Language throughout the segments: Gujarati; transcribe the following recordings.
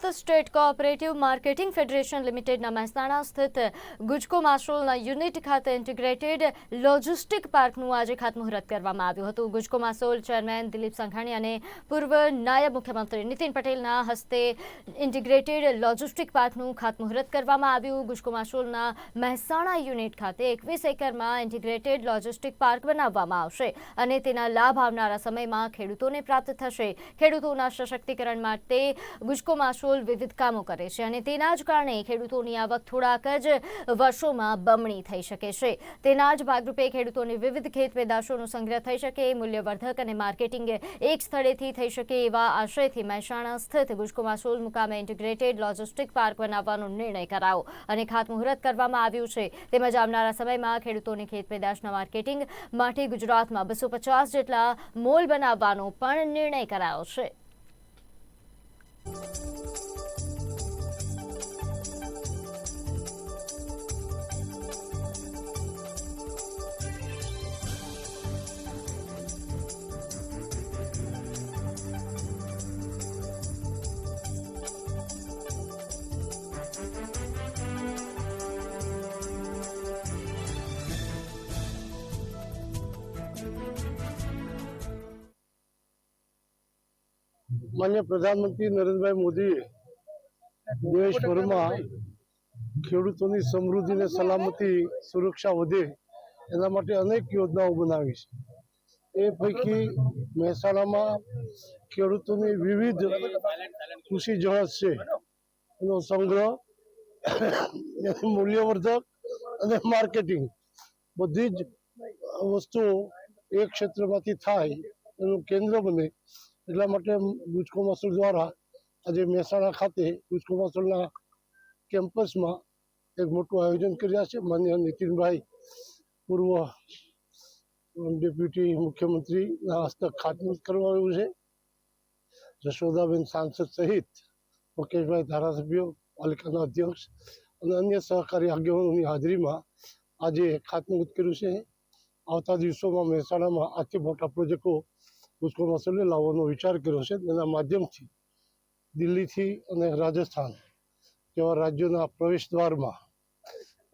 Surat state cooperative marketing federation લિમિટેડના મહેસાણા સ્થિત ગુજકો માસોલના યુનિટ ખાતે ઇન્ટિગ્રેટેડ લોજિસ્ટિક પાર્કનું આજે ખાતમુહૂર્ત કરવામાં આવ્યું હતું. ગુજકો માસોલ ચેરમેન દિલીપ સંઘાણી અને પૂર્વ નાયબ મુખ્યમંત્રી નીતિન પટેલના હસ્તે ઇન્ટિગ્રેટેડ લોજિસ્ટિક પાર્કનું ખાતમુહૂર્ત કરવામાં આવ્યું. ગુજકો માસોલના મહેસાણા યુનિટ ખાતે એકવીસ એકરમાં ઇન્ટિગ્રેટેડ લોજિસ્ટિક પાર્ક બનાવવામાં આવશે અને તેના લાભ આવનારા સમયમાં ખેડૂતોને પ્રાપ્ત થશે. ખેડૂતોના સશક્તિકરણ માટે ગુજકો માસોલ વિવિધ કામો કરે છે અને તેના જ કારણે ખેડૂતોની આવક થોડાક જ વર્ષોમાં બમણી થઈ શકે છે. તેના જ ભાગરૂપે ખેડૂતોની વિવિધ ખેત પેદાશોનો સંગ્રહ થઈ શકે, મૂલ્યવર્ધક અને માર્કેટિંગ એક સ્થળેથી થઈ શકે એવા આશયથી મહેસાણા સ્થિત ગુજકો સોલ મુકામે ઇન્ટિગ્રેટેડ લોજિસ્ટિક પાર્ક બનાવવાનો નિર્ણય કરાયો અને ખાતમુહૂર્ત કરવામાં આવ્યું છે. તેમજ આવનારા સમયમાં ખેડૂતોની ખેત પેદાશના માર્કેટિંગ માટે ગુજરાતમાં બસો જેટલા મોલ બનાવવાનો પણ નિર્ણય કરાયો છે. માન્ય પ્રધાનમંત્રી નરેન્દ્રભાઈ મોદીએ દેશભરમાં ખેડૂતોની સમૃદ્ધિ અને સલામતી સુરક્ષા વધે એના માટે અનેક યોજનાઓ બનાવી છે. એ પૈકી મહેસાણામાં ખેડૂતોની વિવિધ કૃષિ જળસ છે. એનો સંગ્રહ મૂલ્યવર્ધક અને માર્કેટિંગ બધી જ વસ્તુઓ એક ક્ષેત્રમાંથી થાય એનું કેન્દ્ર બને. એટલા માટે ગુજકો મસૂલ દ્વારા આજે મહેસાણા ખાતે ગુજકો મસૂલના કેમ્પસમાં એક મોટું આયોજન કર્યા છે. માન્ય નીતિનભાઈ પૂર્વ ડેપ્યુટી મુખ્યમંત્રીના હસ્તક ખાતમુહૂર્ત કરવા આવ્યું છે. જશોદાબેન સાંસદ સહિત મુકેશભાઈ ધારાસભ્યો, પાલિકાના અધ્યક્ષ અને અન્ય સહકારી આગેવાનોની હાજરીમાં આજે ખાતમુહૂર્ત કર્યું છે. આવતા દિવસોમાં મહેસાણામાં આથી મોટા પ્રોજેક્ટો મસૂલે લાવવાનો વિચાર કર્યો છે તેના માધ્યમથી દિલ્હીથી અને રાજસ્થાન જેવા રાજ્યોના પ્રવેશ દ્વારમાં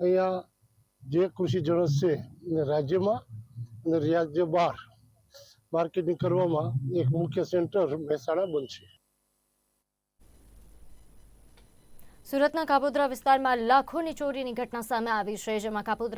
અહીંયા જે કૃષિ જણસ છે એને રાજ્યમાં અને રાજ્ય બહાર માર્કેટિંગ કરવામાં એક મુખ્ય સેન્ટર મહેસાણા બનશે. સુરતના કાપોદ્રા વિસ્તારમાં લાખોની ચોરીની ઘટના સામે આવી છે, જેમાં કાપોદ્રા